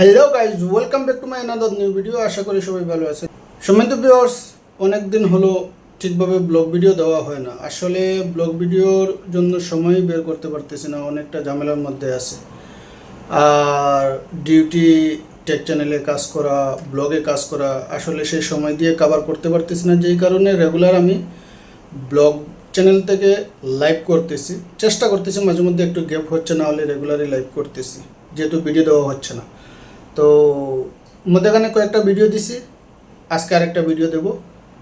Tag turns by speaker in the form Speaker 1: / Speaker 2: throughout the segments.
Speaker 1: Hello guys welcome back to my another new video আশা করি সবাই ভালো আছে সম্মানিত ভিউয়ার্স অনেক দিন হলো ঠিকভাবে ব্লগ ভিডিও দেওয়া হয় না। আসলে ব্লগ ভিডিওর জন্য সময় বের করতে পারতেছি না, অনেকটা ঝামেলার মধ্যে আছে। আর ডিউটি টেক চ্যানেলে কাজ করা ব্লগে কাজ করা, আসলে সেই সময় দিয়ে কভার করতে পারতেছি না। যেই কারণে রেগুলার আমি ব্লগ চ্যানেল থেকে লাইভ করতেছি। চেষ্টা করতেছি, মাঝে মধ্যে একটু গ্যাপ হচ্ছে, না হলে রেগুলারই লাইভ করতেছি। যেহেতু ভিডিও দেওয়া হচ্ছে না। তো মধ্যেখানে কয়েকটা ভিডিও দিছি। আজকে আরেকটা ভিডিও দেব।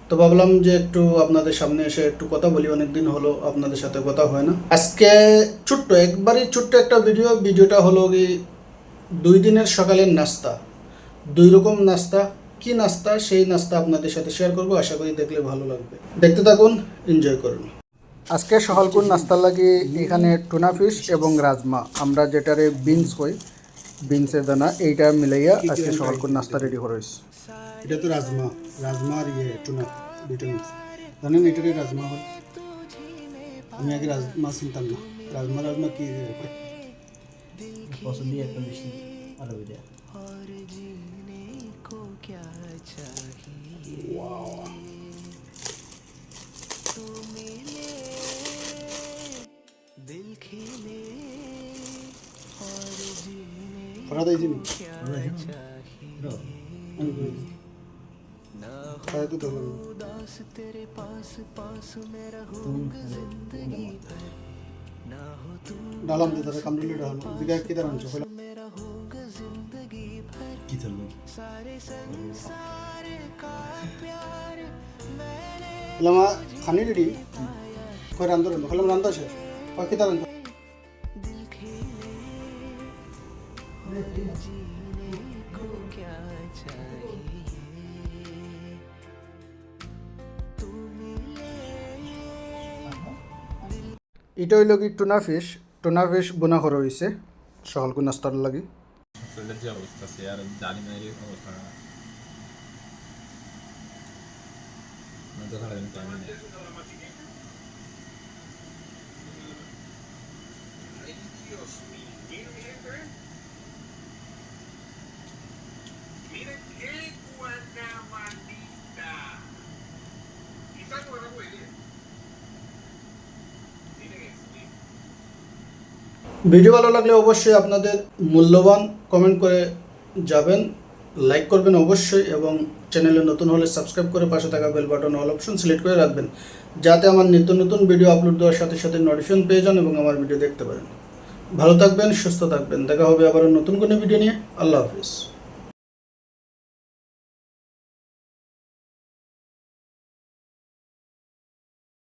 Speaker 1: তো ভাবলাম যে একটু আপনাদের সামনে এসে একটু কথা বলি অনেক দিন হলো আপনাদের সাথে কথা হয় না। আজকে ছোট্ট, একবারই ছোট্ট একটা ভিডিও ভিডিওটা হলো কি দুই দিনের সকালের নাস্তা। দুই রকম নাস্তা। কি নাস্তা? সেই নাস্তা আপনাদের সাথে শেয়ার করব। আশা করি দেখলে ভালো লাগবে। দেখতে থাকুন এনজয় করুন। আজকে সকালকুর নাস্তার লাগে এখানে টুনা ফিশ এবং রাজমা। আমরা যেটারে বিনস কই বিনসের দানা এইটা মিলাইয়া আজকে সকালকুর নাস্তা রেডি করে হয়েছে এটা তো রাজমা রাজমা আর ইয়ে টুনা দুইটা মিক্স জানেন এটারই রাজমা হয় আমি আগে রাজমা চিনতাম না রাজমা রাজমা কি হয়?
Speaker 2: পছন্দের একটা বেশি ভালো ভিডিও
Speaker 1: ফরাদ আইছি নি? আমি কই আইছি। খায় তো তখন। ডালাম দে তারা কামড়িলে ডালাম দিকে কি তার আনছো কইলাম
Speaker 2: কি চলবে
Speaker 1: কইলাম আ, খানি রেডি রান্ধো রান্ধো কি তার আনছো এটা হইল কি টুনা ফিশ টুনা ফিশ বোনা করা হয়েছে সকালকু নাস্তার লাগি?
Speaker 3: জানি
Speaker 1: ভিডিও ভালো লাগলে অবশ্যই আপনাদের মূল্যবান কমেন্ট করে যাবেন লাইক করবেন অবশ্যই এবং চ্যানেলে নতুন হলে সাবস্ক্রাইব করে পাশে থাকা bell button all option select করে রাখবেন, যাতে আমার নিত্য নতুন ভিডিও আপলোড দেওয়ার সাথে সাথে নোটিফিকেশন পেয়ে যান এবং আমার ভিডিও দেখতে পারেন। ভালো থাকবেন, সুস্থ থাকবেন, দেখা হবে আবার নতুন কোনো ভিডিও নিয়ে। আল্লাহ হাফিজ।